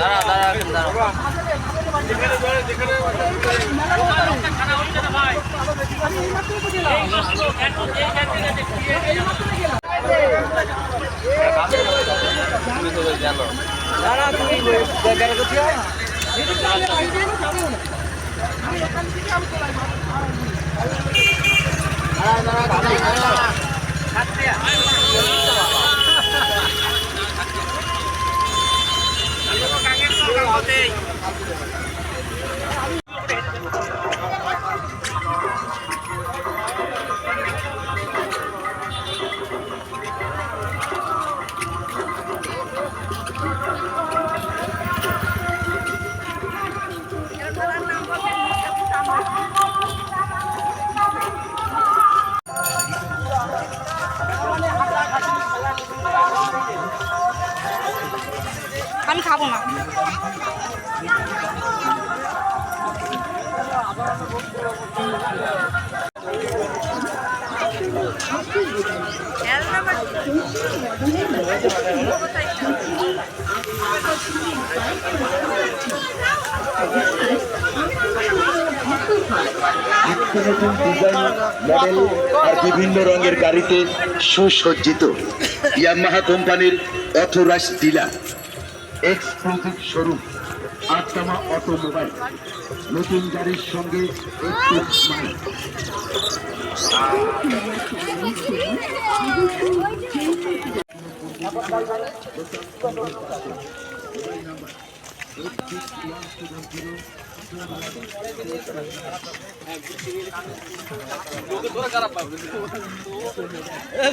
দাঁড়া দাঁড়া দাঁড়া দাঁড়া। তুমি না নিত্য নতুন বিভিন্ন রঙের গাড়িতে সুসজ্জিত ইয়ামাহা কোম্পানির অথরাইজ ডিলার এক্সক্লুসিভ শোরুম আটটামা অটোমোবাইল। নতুন গাড়ির সঙ্গে একটু স্মাইল এ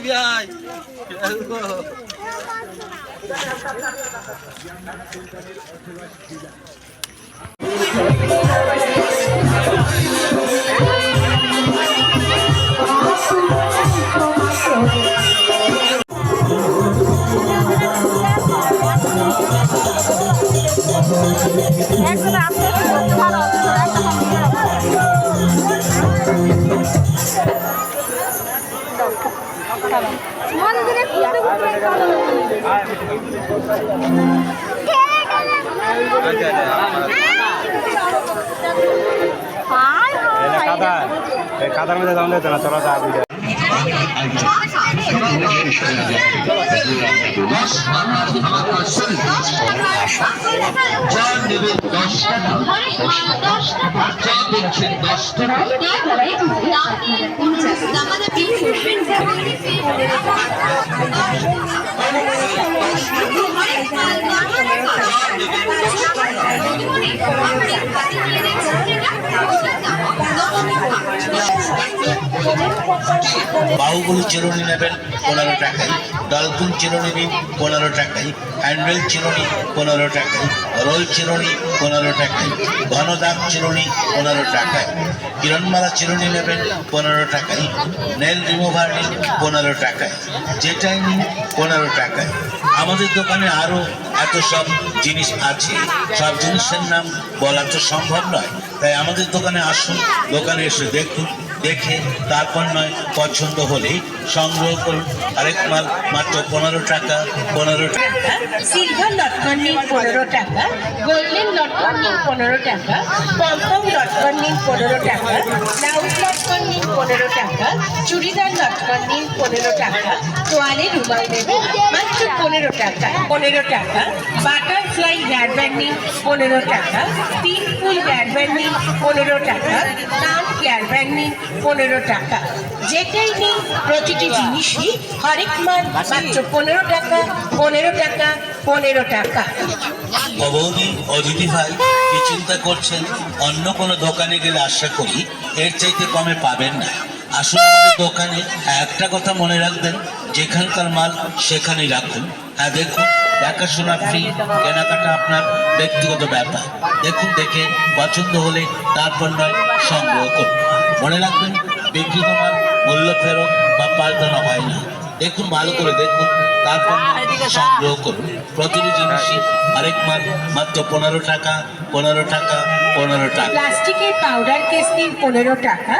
মন্দিরে ঘুরতে ঘুরতে কাদা কাদার মধ্যে দাম দিতে না চলো নেবেন দশ টাকা দশ টাকা You want to eat বাহুগুলো চিরুনি নেবেন, পনেরো টাকায়। ডলফিন চিরুনি নিন, পনেরো টাকায়। হ্যান্ডেল চিরুনি, পনেরো টাকায়। রোল চিরুনি, পনেরো টাকায়। ঘন দাগ চিরুনি, পনেরো টাকায়। কিরণমালা চিরুনি নেবেন, পনেরো টাকায়। নেল রিমুভার নিন, পনেরো টাকায়। যেটাই নিন, পনেরো টাকায়। আমাদের দোকানে আরও এত সব জিনিস আছে। সব জিনিসের নাম বলা তো সম্ভব নয়। তাই আমাদের দোকানে আসুন, দোকানে এসে দেখুন। দেখে তারপর নয় পছন্দ হলেই সংগ্রহ করুন আরেক মাল মাত্র পনেরো টাকা পনেরো টাকা সিলভার লটকন নিন পনেরো টাকা গোল্ডেন লটকন নিন পনেরো টাকা পম্পম লটকন নিন পনেরো টাকা ব্লাউজ লটকন নিন পনেরো টাকা চুড়িদার লটকন নিন পনেরো টাকা তোয়ালে রুমাল নেবেন মাত্র পনেরো টাকা পনেরো টাকা বাটারফ্লাই হেয়ারব্যান্ড নিন পনেরো টাকা তিন ফুল হেয়ারব্যান্ড নিন পনেরো টাকা নাম হেয়ারব্যান্ড নিন পনেরো টাকা। যেটাই নিন প্রতিটি জিনিসই হরেক মাল মাত্র পনেরো টাকা পনেরো টাকা পনেরো টাকা। অবৌদি অদিতি ভাই, কি চিন্তা করছেন? অন্য কোনো দোকানে গেলে আশা করি এর চাইতে কমে পাবেন না। আসলে দোকানে একটা কথা মনে রাখবেন, যেখানকার মাল সেখানেই রাখুন। হ্যাঁ দেখুন। দেখাশোনা ফ্রি কেনাকাটা আপনার ব্যক্তিগত ব্যাপার। দেখুন, দেখে পছন্দ হলে তারপর নয়, সংগ্রহ করুন। মনে রাখবেন বিক্রিত মাল মূল্য ফেরত বা পাল্টানো হয় না। দেখুন, ভালো করে দেখুন, তারপর সংগ্রহ করুন। প্রতিটি জিনিসই আরেক মাল, মাত্র পনেরো টাকা পনেরো টাকা পনেরো টাকা। প্লাস্টিকের পাউডার কেস নিন, পনেরো টাকা।